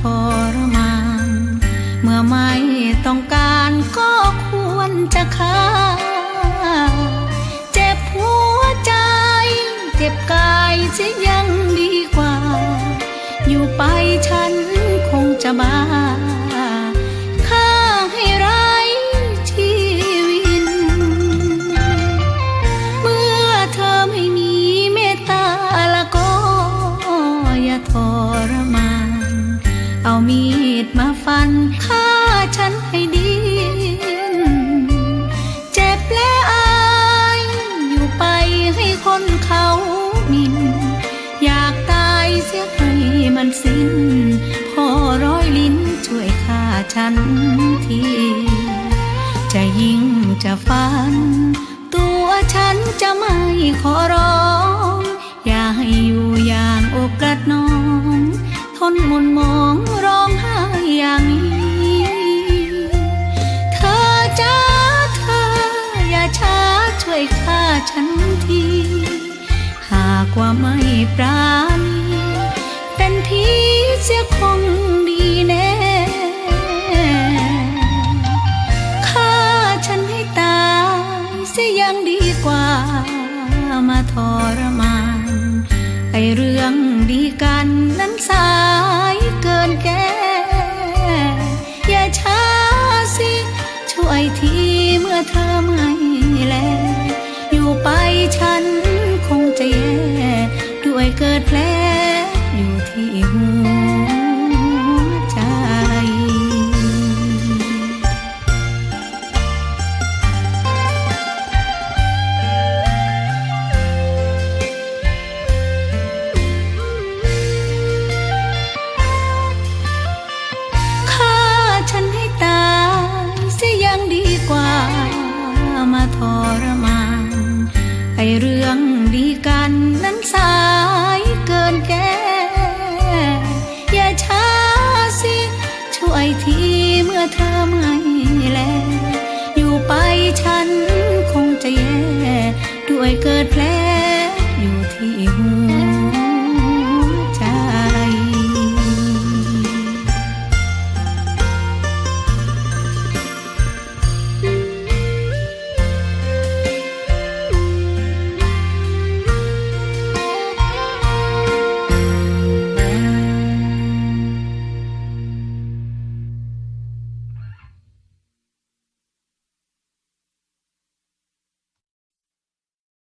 ทรมาน เมื่อไม่ต้องการก็ควรจะฆ่า เจ็บหัวใจ เจ็บกายเสียยังดีกว่า อยู่ไปฉันคงจะบ้า นเขาหมิน อยากตายเสียให้มันสิ้น พอร้อยลิ้นช่วยฆ่าฉันที จะยิงจะฟัน ตัวฉันจะไม่ขอร้อง อย่าให้อยู่อย่างอกกระนอง ทนมนมองร้องไห้อย่างนี้เธอจ้าเธออย่าชาช่วยฆ่าฉันที กว่าไม่ปราณีเป็นผีเสียคงดีแน่ฆ่าฉันให้ตายเสียยังดีกว่ามาทรมาน ไอเรื่องดีกันนั้นสายเกินแก้อย่าช้าสิ ช่วยทีเมื่อเธอไม่แลอยู่ไปฉันคงจะแย่ วยเกิดแผลอยู่ที่หัวใจ ฆ่าฉันให้ตายเสียยังดีกว่า มาทรมานไอเรื่องดีกันนั้นสา อเธอไม่แล อยู่ไปฉันคงจะแย่ ด้วยเกิดแผล